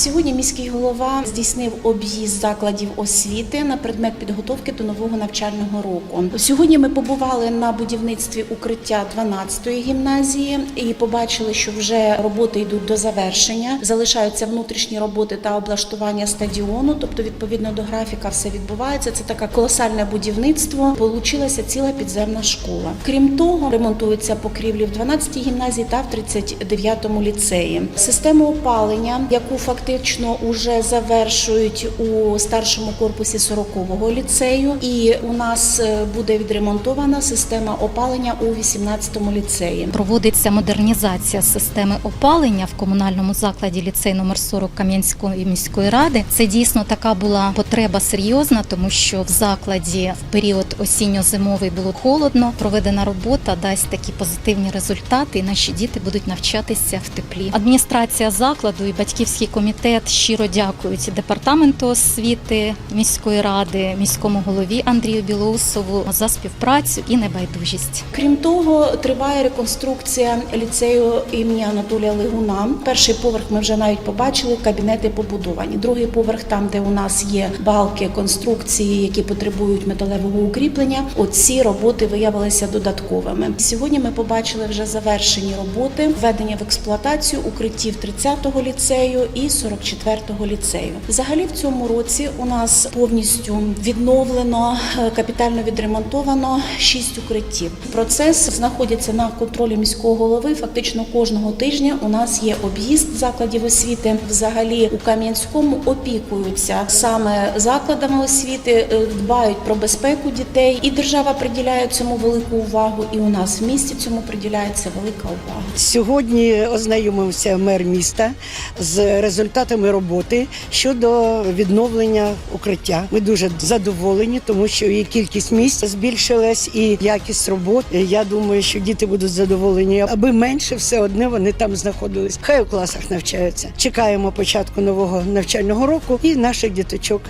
Сьогодні міський голова здійснив об'їзд закладів освіти на предмет підготовки до нового навчального року. Сьогодні ми побували на будівництві укриття 12-ї гімназії і побачили, що вже роботи йдуть до завершення. Залишаються внутрішні роботи та облаштування стадіону. Тобто, відповідно до графіка, все відбувається. Це таке колосальне будівництво. Получилася ціла підземна школа. Крім того, ремонтуються покрівлі в 12-й гімназії та в 39-му ліцеї. Систему опалення, яку фактично уже завершують у старшому корпусі 40-го ліцею, і у нас е, буде відремонтована система опалення у 18-му ліцеї. Проводиться модернізація системи опалення в комунальному закладі ліцей номер 40 Кам'янської міської ради. Це дійсно така була потреба серйозна, тому що в закладі в період осінньо-зимовий було холодно. Проведена робота дасть такі позитивні результати, і наші діти будуть навчатися в теплі. Адміністрація закладу і батьківський комітет щиро дякують департаменту освіти міської ради, міському голові Андрію Білоусову за співпрацю і небайдужість. Крім того, триває реконструкція ліцею імені Анатолія Лигуна. Перший поверх ми вже навіть побачили, кабінети побудовані. Другий поверх, там де у нас є балки конструкції, які потребують металевого укріплення. Оці роботи виявилися додатковими. Сьогодні ми побачили вже завершені роботи введення в експлуатацію укриттів 30-го ліцею і 44-го ліцею. Взагалі в цьому році у нас повністю відновлено е, капітально відремонтовано шість укриттів. Процес знаходиться на контролі міського голови. Фактично кожного тижня у нас є об'їзд закладів освіти. Взагалі у Кам'янському опікуються саме закладами освіти, е, дбають про безпеку дітей, і держава приділяє цьому велику увагу. І у нас в місті цьому приділяється велика увага. Сьогодні ознайомився мер міста з результатами роботи щодо відновлення укриття. Ми дуже задоволені, тому що і кількість місць збільшилась, і якість робот. Я думаю, що діти будуть задоволені, аби менше все одне вони там знаходились. Хай у класах навчаються. Чекаємо початку нового навчального року і наших діточок.